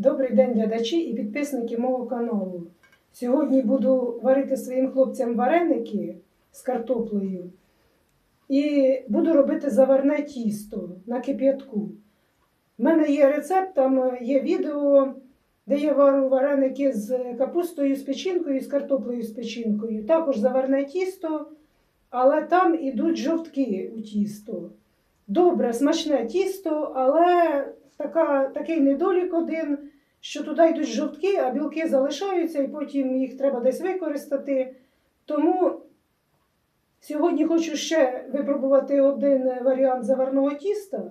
Добрий день, глядачі і підписники мого каналу. Сьогодні буду варити своїм хлопцям вареники з картоплею і буду робити заварне тісто на кип'ятку. У мене є рецепт, там є відео, де я варю вареники з капустою з печінкою, з картоплею з печінкою. Також заварне тісто, але там ідуть жовтки у тісто. Добре, смачне тісто, але така, такий недолік один, що туди йдуть жовтки, а білки залишаються, і потім їх треба десь використати. Тому сьогодні хочу ще випробувати один варіант заварного тіста,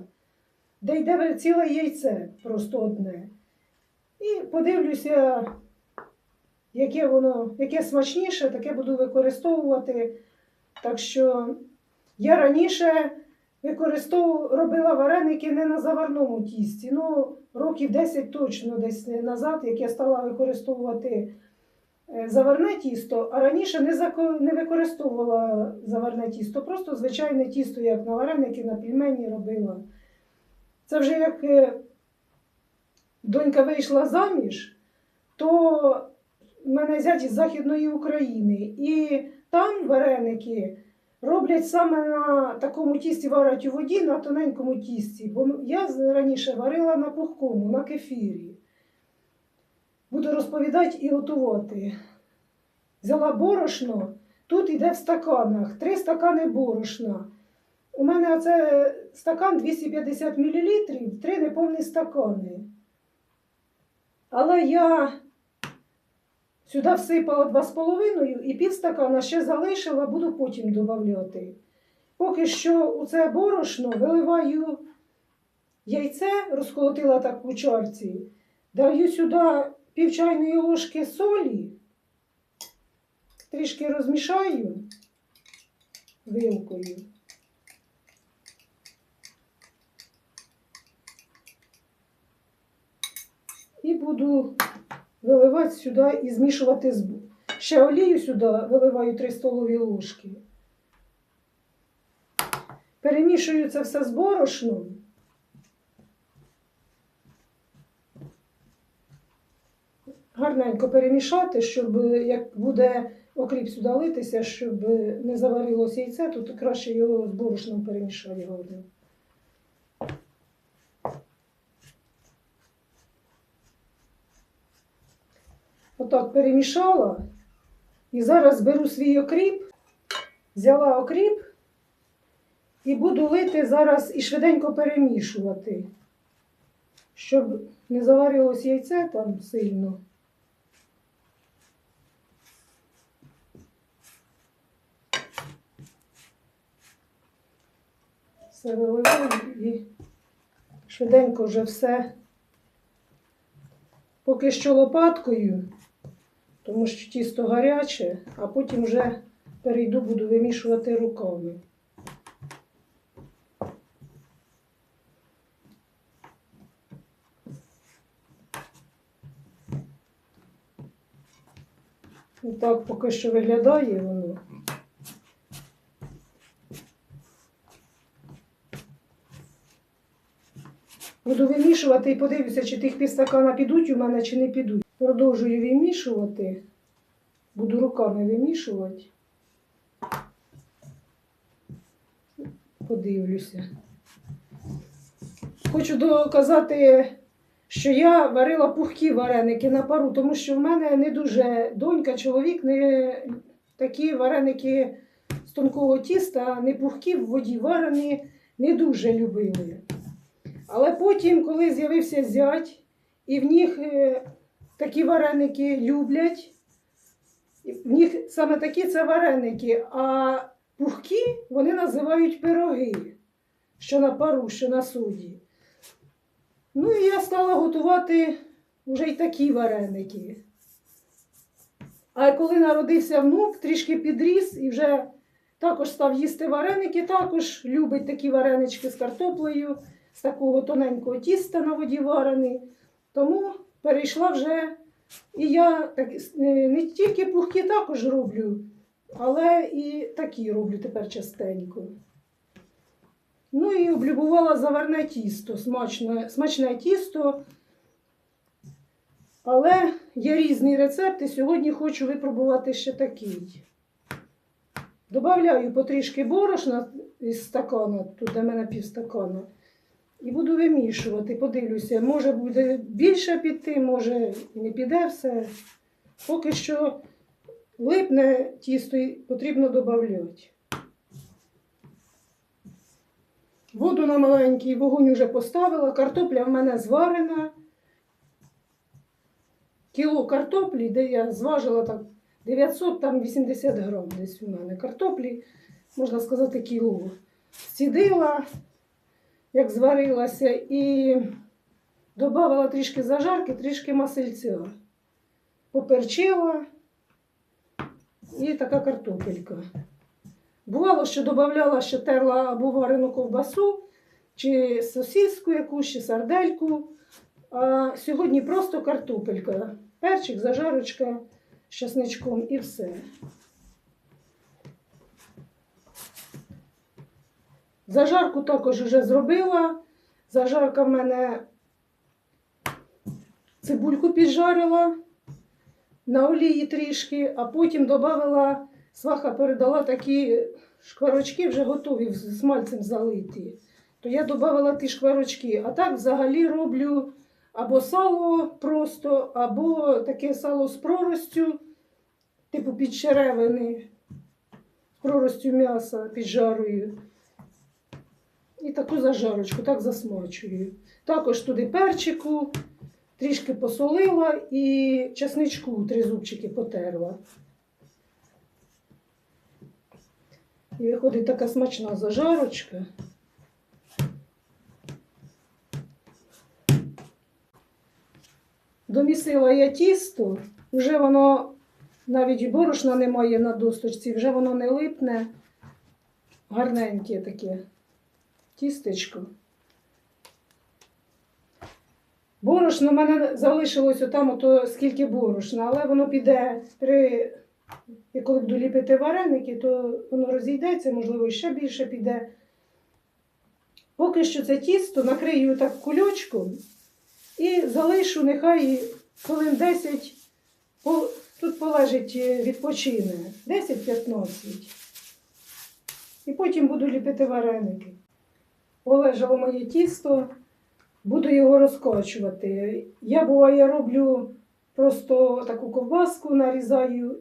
де йде ціле яйце, просто одне. І подивлюся, яке воно, яке смачніше, таке буду використовувати. Так що я раніше використовувала, робила вареники не на заварному тісті. Ну, років 10 точно десь назад, як я стала використовувати е, заварне тісто, а раніше не, не використовувала заварне тісто, просто звичайне тісто, як на вареники, на пельмені робила. Це вже як е, донька вийшла заміж, то в мене зять із Західної України. І там вареники роблять саме на такому тісті, варять у воді, на тоненькому тісті. Бо я раніше варила на пухкому, на кефірі. Буду розповідати і готувати. Взяла борошно, тут йде в стаканах, три стакани борошна. У мене оце стакан 250 мл, три неповні стакани. Але я сюди всипала 2,5 і пів стакана ще залишила, буду потім додавати. Поки що у це борошно виливаю яйце, розколотила так у чарці, даю сюди пів чайної ложки солі, трішки розмішаю вилкою. І буду виливати сюди і змішувати з Ще олію сюди виливаю 3 столові ложки. Перемішую це все з борошном. Гарненько перемішати, щоб як буде окріп сюди литися, щоб не заварилося яйце, то краще його з борошном перемішати Отак перемішала. І зараз беру свій окріп, взяла окріп і буду лити зараз і швиденько перемішувати, щоб не заварилось яйце там сильно. Все виливаю і швиденько вже все. Поки що лопаткою, тому що тісто гаряче, а потім вже перейду, буду вимішувати руками. І так поки що виглядає воно. Буду вимішувати і подивлюся, чи тих півстакана підуть у мене, чи не підуть. Продовжую вимішувати. Буду руками вимішувати. Подивлюся. Хочу доказати, що я варила пухкі вареники на пару, тому що в мене не дуже донька, чоловік, не такі вареники з тонкого тіста, не пухкі в воді варені, не дуже любили. Але потім, коли з'явився зять, і в них е, такі вареники люблять, в них саме такі це вареники, а пухкі вони називають пироги, що на пару, що на суді. Ну і я стала готувати вже й такі вареники. А коли народився внук, трішки підріс і вже також став їсти вареники, також любить такі варенички з картоплею з такого тоненького тіста на воді варений. Тому перейшла вже. І я так, не тільки пухкі також роблю, але і такі роблю тепер частенько. Ну і облюбувала заварне тісто, смачне, смачне тісто. Але є різні рецепти. Сьогодні хочу випробувати ще такий. Добавляю потрішки борошна із стакана, тут в мене півстакана. І буду вимішувати, подивлюся, може буде більше піти, може не піде все. Поки що липне тісто потрібно додати. Воду на маленький вогонь вже поставила, картопля в мене зварена. Кіло картоплі, де я зважила так 900, там 80 грам десь у мене картоплі, можна сказати, кіло. Сідила, як зварилася, і додавала трішки зажарки, трішки масельця. Поперчила і така картопелька. Бувало, що додавала, що терла або варену ковбасу, чи сосиску якусь, чи сардельку. А сьогодні просто картопелька. Перчик, зажарочка з часничком і все. Зажарку також вже зробила. Зажарка в мене цибульку піджарила на олії трішки, а потім додала, сваха передала такі шкварочки вже готові з смальцем залиті. То я додала ті шкварочки. А так взагалі роблю або сало просто, або таке сало з проростю, типу підчеревини, з проростю м'яса піджарую. І таку зажарочку, так засмачую. Також туди перчику, трішки посолила і чесничку три зубчики потерла. І виходить така смачна зажарочка. Домісила я тісто, вже воно навіть і борошна немає на досточці, вже воно не липне, гарненьке таке тістечко. Борошно в мене залишилось отам, ото скільки борошна, але воно піде при. І коли буду ліпити вареники, то воно розійдеться, можливо, ще більше піде. Поки що це тісто накрию так кульочком і залишу, нехай хвилин 10, тут полежить відпочине, 10-15. І потім буду ліпити вареники. Полежало моє тісто, буду його розкочувати. Я буває роблю просто таку ковбаску, нарізаю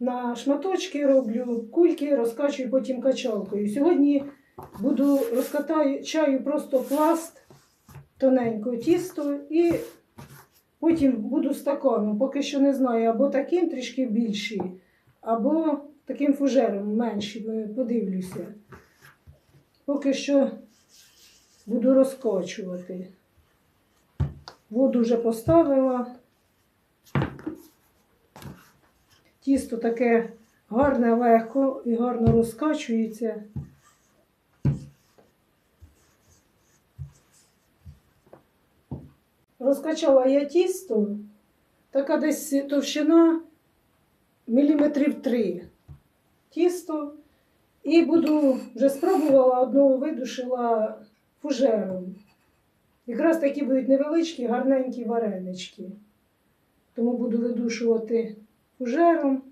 на шматочки, роблю кульки, розкачую потім качалкою. Сьогодні буду розкатаю чаю просто пласт тоненько тісто і потім буду стаканом. Поки що не знаю, або таким трішки більший, або таким фужером меншим. Подивлюся. Поки що буду розкочувати. Воду вже поставила. Тісто таке гарне, легко і гарно розкачується. Розкачала я тісто, така десь товщина міліметрів три тісто. І буду вже спробувала одного видушила фужером. Якраз такі будуть невеличкі, гарненькі варенички. Тому буду видушувати фужером.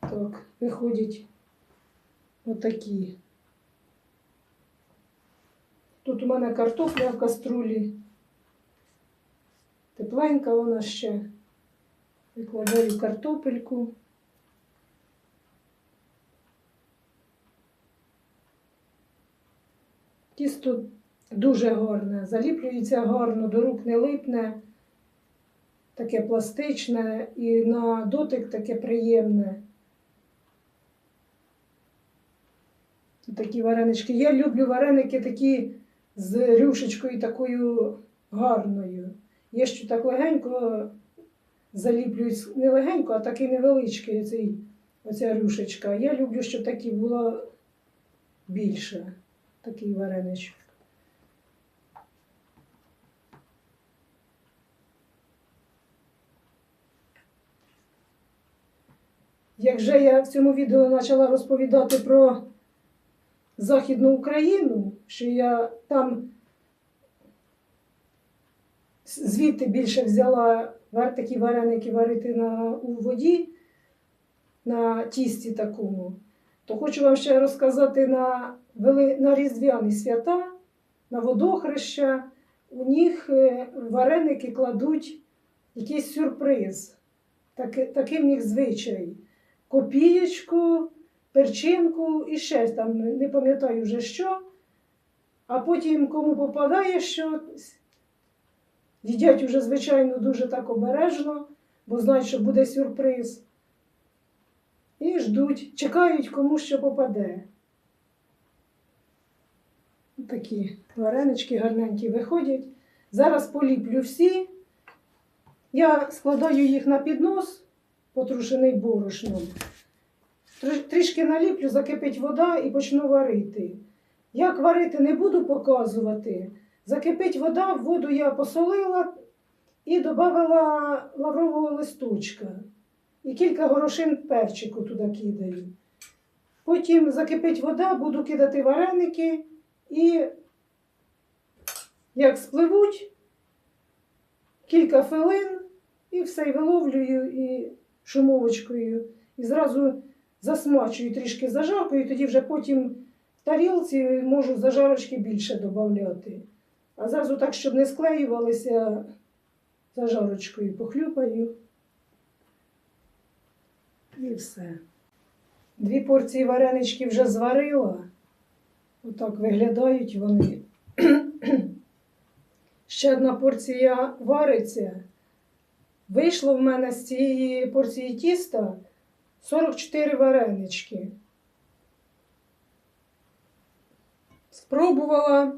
Так, виходять отакі. Тут у мене картопля в каструлі. Тепленька вона ще. Викладаю картопельку. Тісто дуже гарне, заліплюється гарно, до рук не липне, таке пластичне і на дотик таке приємне. Такі варенички. Я люблю вареники такі з рюшечкою такою гарною. Є що так легенько заліплюють, не легенько, а такий невеличкий цей, оця рюшечка. Я люблю, щоб такі було більше, такий вареничок. Як вже я в цьому відео почала розповідати про Західну Україну, що я там звідти більше взяла такі вареники варити на, у воді, на тісті такому, то хочу вам ще розказати на, на Різдвяні свята, на водохреща. У них е, вареники кладуть якийсь сюрприз. Так, такий в них звичай. Копієчку, перчинку і ще там не пам'ятаю вже що. А потім кому попадає щось, їдять уже, звичайно, дуже так обережно, бо знають, що буде сюрприз. І ждуть, чекають, кому що попаде. Такі варенички гарненькі виходять. Зараз поліплю всі. Я складаю їх на піднос, потрушений борошном. Трішки наліплю, закипить вода і почну варити. Як варити не буду показувати. Закипить вода, воду я посолила і додала лаврового листочка. І кілька горошин перчику туди кидаю. Потім закипить вода, буду кидати вареники і як спливуть, кілька хвилин і все і виловлюю і шумовочкою. І зразу засмачую трішки зажаркою, і тоді вже потім в тарілці можу зажарочки більше додати. А зразу так, щоб не склеювалися зажарочкою, похлюпаю. І все. Дві порції варенички вже зварила. Отак виглядають вони. Ще одна порція вариться. Вийшло в мене з цієї порції тіста 44 варенички. Спробувала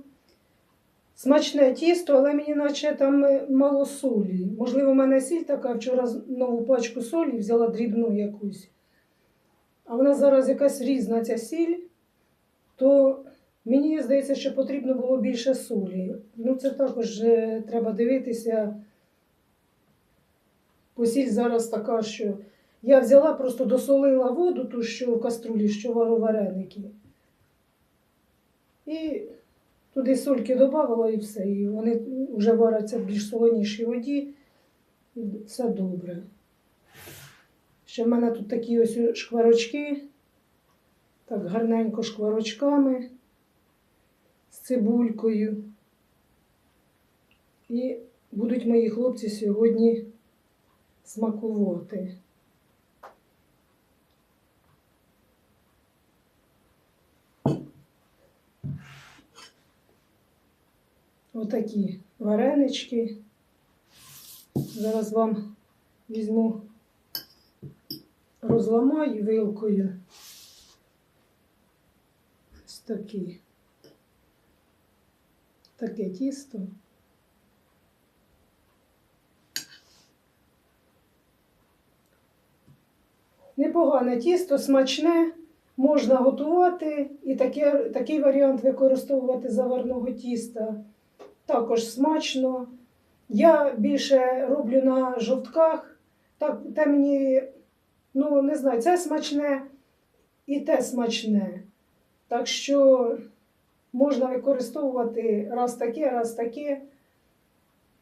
смачне тісто, але мені наче там е, мало солі. Можливо, в мене сіль така, вчора нову пачку солі взяла дрібну якусь. А вона зараз якась різна ця сіль, то мені здається, що потрібно було більше солі. Ну, це також е, треба дивитися. Посіль зараз така, що я взяла, просто досолила воду, ту, що в каструлі, що вару вареники. І туди сольки додавала і все. І вони вже варяться в більш солонішій воді. І все добре. Ще в мене тут такі ось шкварочки. Так гарненько шкварочками з цибулькою. І будуть мої хлопці сьогодні смакувати. Отакі варенички. Зараз вам візьму, розламаю вилкою. Ось такі. Таке тісто. Непогане тісто, смачне, можна готувати і таке, такий варіант використовувати заварного тіста. Також смачно. Я більше роблю на жовтках. Так, те мені, ну не знаю, це смачне і те смачне. Так що можна використовувати раз таке, раз таке,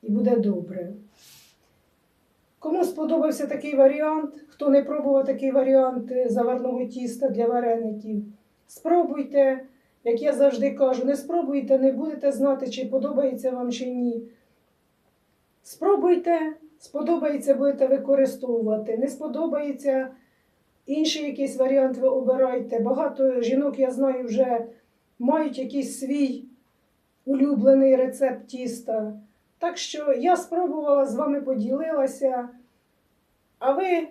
і буде добре. Кому сподобався такий варіант, хто не пробував такий варіант е, заварного тіста для вареників, спробуйте. Як я завжди кажу, не спробуйте, не будете знати, чи подобається вам чи ні. Спробуйте, сподобається, будете використовувати. Не сподобається, інший якийсь варіант ви обирайте. Багато жінок, я знаю, вже мають якийсь свій улюблений рецепт тіста. Так що я спробувала, з вами поділилася. А ви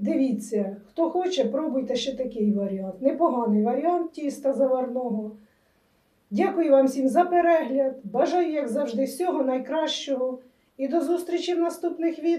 дивіться, хто хоче, пробуйте ще такий варіант. Непоганий варіант тіста заварного. Дякую вам всім за перегляд. Бажаю, як завжди, всього найкращого. І до зустрічі в наступних відео.